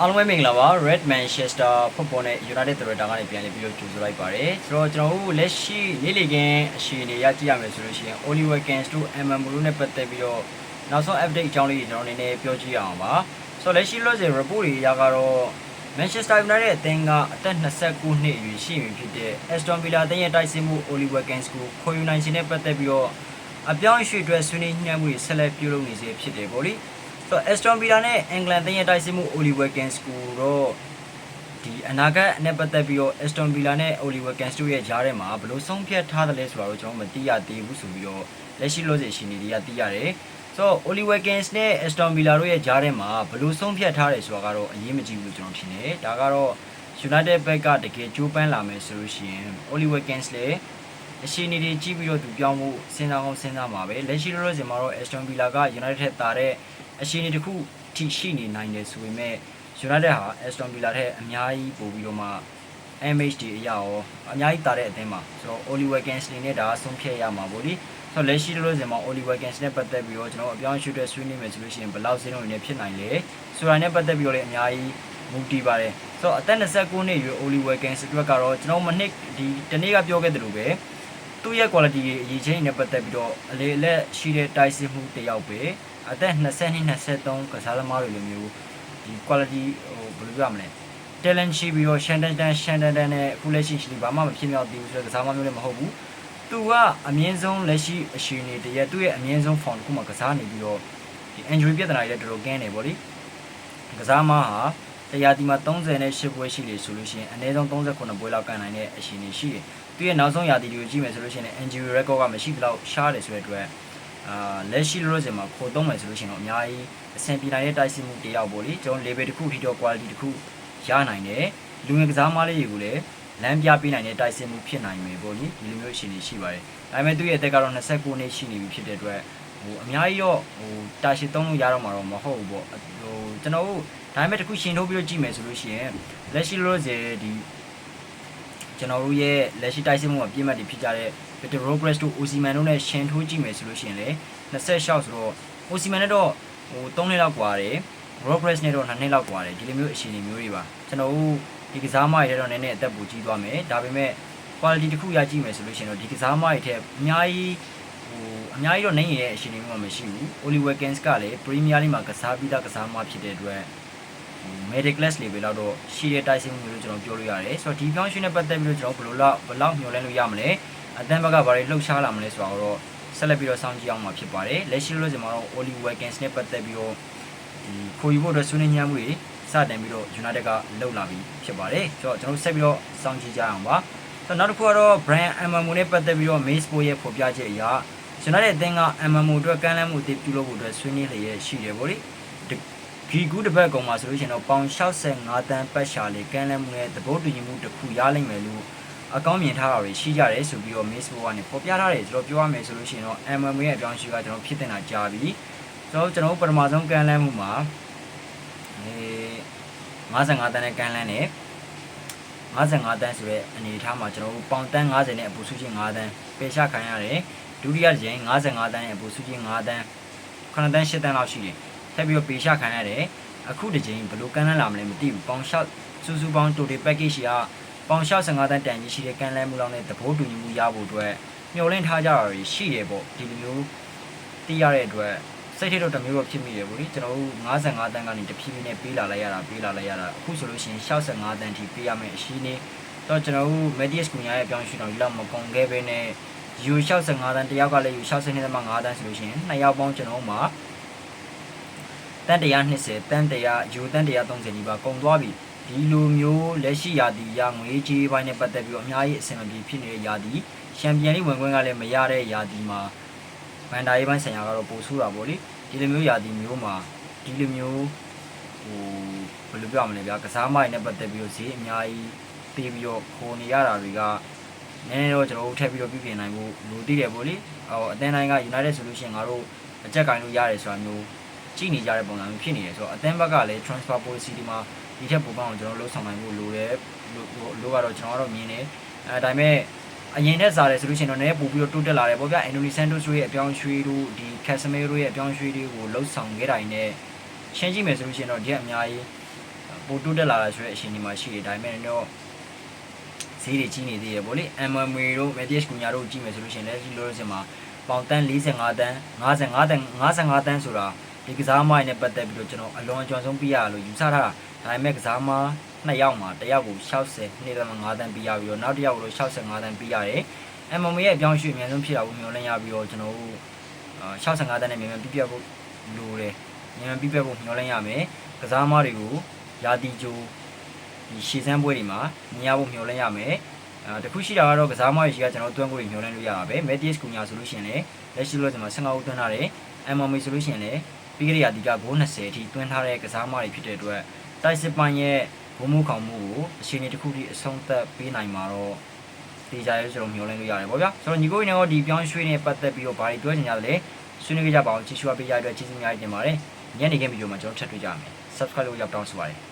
အားလုံးပဲမင်္ဂလာပါ Red Manchester Football နဲ့ United Toronto ကနေပြန်လည်ပြီးတော့ကြိုဆိုလိုက်ပါတယ်ဆိုတော့ကျွန်တော်တို့လက်ရှိလေးလေကင်းအရှိအနေရကြည့်ရမယ်ဆိုလို့ရှိရင် Oliver Kans တို့ MM တို့နဲ့ပတ်သက်ပြီးတော့နောက်ဆုံး update အကြောင်းလေးကျွန်တော်အနေနဲ့ပြောကြည့်ရအောင်ပါဆိုတော့လက်ရှိလို့ဆို report တွေအရကတော့ Manchester United အသင်းကအသက်29နှစ်အရွယ်ရှိပြီဖြစ်တဲ့ Aston Villa အသင်းရဲ့တိုက်စစ်မှု Oliver Kans ကိုခေါ်ယူနိုင်ခြင်းနဲ့ပတ်သက်ပြီးတော့အပြောင်းအရွှေ့အတွက်ဆွေးနွေးညှိနှိုင်းမှုတွေဆက်လက်ပြုလုပ်နေစေဖြစ်တယ်ပေါ့လေ ဆိုတော့ Aston Villa နဲ့ England တင်းရဲ့တိုက်စစ်မှု Oliver Kans ကိုတော့ဒီအနာဂတ်နဲ့ပတ်သက်ပြီးတော့ Aston Villa နဲ့ Oliver Kans တို့ရဲ့ဂျားထဲမှာဘယ်လိုဆုံးဖြတ်ထားတယ်လဲဆိုတာကိုကျွန်တော်မသိရသေးဘူးဆိုပြီးတော့လက်ရှိလို့စီရှင်နေတွေကသိရတယ်ဆိုတော့ Oliver Kans နဲ့ Aston Villa တို့ရဲ့ဂျားထဲမှာဘယ်လိုဆုံးဖြတ်ထားတယ်ဆိုတာကတော့အရေးမကြီးဘူးကျွန်တော်ထင်တယ်ဒါကတော့ United ဘက်ကတကယ်ကြိုးပမ်းလာမယ်ဆိုလို့ရှိရင် Oliver Kans လည်းအရှိနေတွေကြည့်ပြီးတော့သူပြောင်းဖို့စဉ်းစားအောင်စဉ်းစားမှာပဲလက်ရှိလို့လို့စင်မှာတော့ Aston Villa က United ထက်တာတဲ့ အခြေအနေတစ်ခုထိရှိနေနိုင်တယ်ဆိုပေမဲ့ United ဟာ Aston Villa ထက်အများကြီးပို့ပြီးတော့မှ MHD အရာရောအများကြီးတာတဲ့အသင်းမှာဆိုတော့ Oliver Kingsley နဲ့ဒါအဆုံးဖြတ်ရမှာပေါ့လေဆိုတော့လက်ရှိလို့စင်မှာ Oliver Kingsley နဲ့ပတ်သက်ပြီးတော့ကျွန်တော်အပြောင်းအရွှေ့တွေဆွေးနွေးမယ်ဆိုလို့ရှိရင်ဘယ်လောက်စင်းလုံးတွေနဲ့ဖြစ်နိုင်လဲဆိုတာနဲ့ပတ်သက်ပြီးတော့လည်းအများကြီးမူတည်ပါတယ်ဆိုတော့အသက်29နှစ်အရွယ် Oliver Kingsley အတွက်ကတော့ကျွန်တော်မနှစ်ဒီတနေ့ကပြောခဲ့သလိုပဲသူ့ရဲ့ quality ရဲ့အရေးချင်းနဲ့ပတ်သက်ပြီးတော့အလေအလက်ရှိတဲ့တိုက်စစ်မှုတစ်ယောက်ပဲ အသက်20နှစ်23ကစားသမားတွေလိုမျိုးဒီ quality ဟိုဘယ်လိုပြောရမလဲ talent ရှိပြီးတော့ Shannon Dan Shannon Dan နဲ့အခုလက်ရှိရှိဘာမှမဖြစ်မြောက်သေးဘူးဆိုတော့ကစားမမျိုးလည်းမဟုတ်ဘူးသူကအမြင့်ဆုံးလက်ရှိအရှိန်နေတည်းရဲ့သူ့ရဲ့အမြင့်ဆုံး form တစ်ခုမှာကစားနေပြီးတော့ဒီ injury ပြဿနာတွေလည်းတော်တော်ကင်းနေပေါ့လေကစားမဟာတရားဒီမှာ38ပွဲရှိလေဆိုလို့ရှိရင်အနည်းဆုံး39ပွဲလောက်ကန်နိုင်တဲ့အရှိန်နေရှိတယ်သူရဲ့နောက်ဆုံးရာသီတွေကိုကြည့်မယ်ဆိုလို့ရှိရင် injury record ကမရှိတော့ရှားတယ်ဆိုတဲ့အတွက် အာလက်ရှိလို့စင်မှာခိုးသုံးမယ်ဆိုလို့ရှိရင်တော့အများကြီးအဆင်ပြေနိုင်တဲ့တိုက်စစ်မှုတယောက်ပေါ့လေကျွန်တော် level တစ်ခုထိတော့ quality တစ်ခုရနိုင်တယ်လူငယ်ကစားမလေးတွေကိုလည်းလမ်းပြပေးနိုင်တဲ့တိုက်စစ်မှုဖြစ်နိုင်မယ်ပေါ့လေဒီလိုမျိုးအရှင်နေရှိပါတယ်ဒါပေမဲ့သူ့ရဲ့အသက်ကတော့29နှစ်ရှိနေပြီဖြစ်တဲ့အတွက်ဟိုအများကြီးတော့ဟိုတာရှည်သုံးလို့ရတော့မှာတော့မဟုတ်ဘူးပေါ့ဟိုကျွန်တော်တို့ဒါပေမဲ့တစ်ခုရှင်ထုတ်ပြီးတော့ကြည့်မယ်ဆိုလို့ရှိရင်လက်ရှိလို့စေဒီကျွန်တော်တို့ရဲ့လက်ရှိတိုက်စစ်မှုကပြည့်မှတ်တွေဖြစ်ကြတဲ့ Peter Progress တို့ Osimhen တို့နဲ့ရှင်ထိုးကြည့်မယ်ဆိုလို့ရှိရင်လေ26ဆိုတော့ Osimhen နဲ့တော့ဟို3နှစ်လောက်กว่าတယ် Progress နဲ့တော့2နှစ်လောက်กว่าတယ်ဒီလိုမျိုးအခြေအနေမျိုးတွေပါကျွန်တော်တို့ဒီကစားမတွေတော့နည်းနည်းအသက်ပိုကြီးသွားမယ်ဒါပေမဲ့ quality တစ်ခုရကြည့်မယ်ဆိုလို့ရှိရင်တော့ဒီကစားမတွေထက်အများကြီးဟိုအများကြီးတော့နိုင်ရတဲ့အခြေအနေမျိုးမှမရှိဘူး Oliver Kans ကလည်း Premier League မှာကစားပြီးသားကစားမဖြစ်တဲ့အတွက် medical class level လောက်တော့ရှိတဲ့တိုက်စစ်မှုလို့ကျွန်တော်ပြောလို့ရတယ်ဆိုတော့ဒီပြောင်းရွှေ့နဲ့ပတ်သက်ပြီးတော့ကျွန်တော်ဘယ်လိုလောက်ဘယ်လောက်မျှော်လင့်လို့ရမလဲ အတန်းဘက်ကဘာတွေလှုပ်ရှားလာမလဲဆိုတာတော့ဆက်လက်ပြီးတော့စောင့်ကြည့်အောင်မှာဖြစ်ပါတယ်လက်ရှိလို့ကျွန်တော်တို့ Oliver Kans နဲ့ပတ်သက်ပြီးတော့ဒီခိုးယူဖို့အတွက်ဆွေးနွေးညှမ်းမှုတွေစတင်ပြီးတော့ United ကလှုပ်လာပြီးဖြစ်ပါတယ်ဆိုတော့ကျွန်တော်ဆက်ပြီးတော့စောင့်ကြည့်ကြအောင်ပါဆိုတော့နောက်တစ်ခုကတော့ Brian Amamo နဲ့ပတ်သက်ပြီးတော့ Mace ရဲ့ဖော်ပြချက်အရ United အသင်းက Amamo အတွက်ကမ်းလှမ်းမှုအသစ်ပြုလုပ်ဖို့အတွက်ဆွေးနွေးလျက်ရှိတယ်ဗောလေဂီကူးတစ်ပတ်ကောင်မှာဆိုလို့ရှိရင်တော့ပေါင်65တန်းပတ်ရှာလေကမ်းလှမ်းမှုနဲ့သဘောတူညီမှုတစ်ခုရလိမ့်မယ်လို့ အကောင်းမြင်ထားတာတွေရှိကြတယ်ဆိုပြီးတော့ Miss Bo ကနေပေါ်ပြထားတယ်ဆိုတော့ပြောရမယ်ဆိုလို့ရှိရင်တော့ MMA ရဲ့အပြောင်းအရွှေ့ကကျွန်တော်ဖြစ်တင်တာကြာပြီဆိုတော့ကျွန်တော်ပထမဆုံးကမ်းလှမ်းမှုမှာအဲ55တန်းနဲ့ကမ်းလှမ်းတယ်55တန်းဆိုတဲ့အနေအထားမှာကျွန်တော်တို့ပေါင်တန်း90နဲ့အပူစုချင်း5တန်းပေချခံရတယ်ဒုတိယကြိမ်55တန်းနဲ့အပူစုချင်း5တန်း9တန်း10တန်းလောက်ရှိတယ်ထပ်ပြီးတော့ပေချခံရတယ်အခုတစ်ကြိမ်ဘယ်လိုကမ်းလှမ်းလာမလဲမသိဘူးပေါင်ရှော့စူးစူးပေါင်း total package က ပေါင်65တန်းတန်ကြီးရှိတဲ့ကမ်းလှမ်းမှုလောက်နဲ့သဘောတူညီမှုရဖို့အတွက်မျှော်လင့်ထားကြတာတွေရှိတယ်ပေါ့ဒီလိုမျိုးသိရတဲ့အတွက်စိတ်ထိတော့တစ်မျိုးတော့ဖြစ်မိတယ်ဗောလေကျွန်တော်တို့55တန်းကနေတဖြည်းဖြည်းနဲ့ပေးလာလိုက်ရတာပေးလာလိုက်ရတာအခုဆိုလို့ရှိရင်65တန်းထိပေးရမယ်အရှိနေတော့ကျွန်တော်တို့ Medias ကွန်ရက်ရဲ့အပြောင်းရွှေ့တော့ဒီလောက်မကုန်ခဲ့ပဲနဲ့ U 65တန်းတယောက်ကလည်း U 62.5တန်းဆိုလို့ရှိရင်နှစ်ယောက်ပေါင်းကျွန်တော်တို့မှာတန်း120တန်း100 U တန်း130ဒီပါကုန်သွားပြီ ဒီလိုမျိုးလက်ရှိရာသီရငွေကြေးပိုင်းနဲ့ပတ်သက်ပြီးတော့အများကြီးအဆင်မပြေဖြစ်နေတဲ့ရာသီချန်ပီယံလိဝင်ခွင့်ကလည်းမရတဲ့ရာသီမှာဘန်ဒါရေးပိုင်းဆိုင်ရာကတော့ပိုဆိုးတာပေါ့လေဒီလိုမျိုးရာသီမျိုးမှာဒီလိုမျိုးဟိုဘယ်လိုပြောရမလဲဗျာကစားမိုင်းနဲ့ပတ်သက်ပြီးတော့ဈေးအများကြီးပေးပြီးတော့ခေါ်နေရတာတွေကနည်းနည်းတော့ကျွန်တော်တို့ထပ်ပြီးတော့ပြပြင်နိုင်ဖို့လိုသေးတယ်ပေါ့လေဟိုအသင်းတိုင်းက United Solution ငါတို့အကြက်ကင်လို့ရတယ်ဆိုတာမျိုးကြည့်နေကြတဲ့ပုံစံမျိုးဖြစ်နေတယ်ဆိုတော့အသင်းဘက်ကလည်း transfer policy ဒီမှာ ဒီထက်ပိုကောင်းအောင်ကျွန်တော်လှုပ်ဆောင်နိုင်ဖို့လိုတယ်လို့လို့ကတော့ကျွန်တော်ကတော့မြင်တယ်အဲဒါပေမဲ့အရင်ထက်စားတယ်ဆိုလို့ရှိရင်တော့နည်းပို့ပြီးတော့တိုးတက်လာတယ်ပေါ့ဗျအင်ဒိုနီဆန်တိုစ်တို့ရဲ့အပြောင်းရွှေ့တို့ဒီကက်စမဲတို့ရဲ့အပြောင်းရွှေ့တွေကိုလှုပ်ဆောင်ခဲ့တာ ਨੇ ရှင်းကြည့်မယ်ဆိုလို့ရှိရင်တော့ဒီကအများကြီးပိုတိုးတက်လာတာဆိုတဲ့အချိန်ဒီမှာရှိတယ်ဒါပေမဲ့တော့ဈေးတွေကြီးနေသေးတယ်ဗောလေ MMA တို့ Medias ကူညာတို့ကြည့်မယ်ဆိုလို့ရှိရင်လည်းဒီလိုလိုစင်မှာပေါင်တန်း45တန်း55တန်း55တန်းဆိုတာဒီကစားမိုင်းနဲ့ပတ်သက်ပြီးတော့ကျွန်တော်အလွန်အကျွံဆုံးပြရလို့ယူဆထားတာ ဒါပေမဲ့ကစားမနှစ်ယောက်မှာတစ်ယောက်ကို60နှစ်တန်း5တန်းပြရပြီးတော့နောက်တစ်ယောက်ကို65တန်းပြရတယ် MMA ရဲ့အပြောင်းရွှေ့အများဆုံးဖြစ်တာကိုမျှော်လင့်ရပြီးတော့ကျွန်တော်တို့65တန်းနဲ့မြန်မြန်ပြပြဖို့လိုတယ်မြန်မြန်ပြပြဖို့မျှော်လင့်ရမယ်ကစားမတွေကိုရာတီဂျိုဒီရှေ့စမ်းပွဲတွေမှာမြင်ရဖို့မျှော်လင့်ရမယ်အဲတခုရှိတာကတော့ကစားမတွေရှိကကျွန်တော်တွန်းကိုတွေမျှော်လင့်လို့ရတာပဲ Metis ကူညာဆိုလို့ရှိရင်လည်းလက်ရှိလို့ကျွန်တော်15ဦးတွန်းထားတယ် MMA ဆိုလို့ရှိရင်လည်းပြီးကြရဒီက9 20အထိတွန်းထားတဲ့ကစားမတွေဖြစ်တဲ့အတွက် တိုက်စစ်ပိုင်းရဲ့ဘုံမှုခေါင်မှုကိုအခြေအနေတစ်ခုထိအဆုံးသတ်ပေးနိုင်မှာတော့တေးကြရဲကျွန်တော်မျှော်လင့်လို့ရတယ်ပေါ့ဗျာဆိုတော့ညီကိုကြီးနဲ့တော့ဒီပြောင်းရွှေ့နဲ့ပတ်သက်ပြီးတော့ဘာတွေပြောချင်ကြလဲဆွေးနွေးကြပါအောင်ချီရှူပေးကြတဲ့အတွက်ကျေးဇူးအများကြီးတင်ပါတယ်ညနေခင်းဗီဒီယိုမှာကျွန်တော်ထပ်တွေ့ကြမယ် subscribe လုပ်ရောက်တောင်းဆိုပါတယ်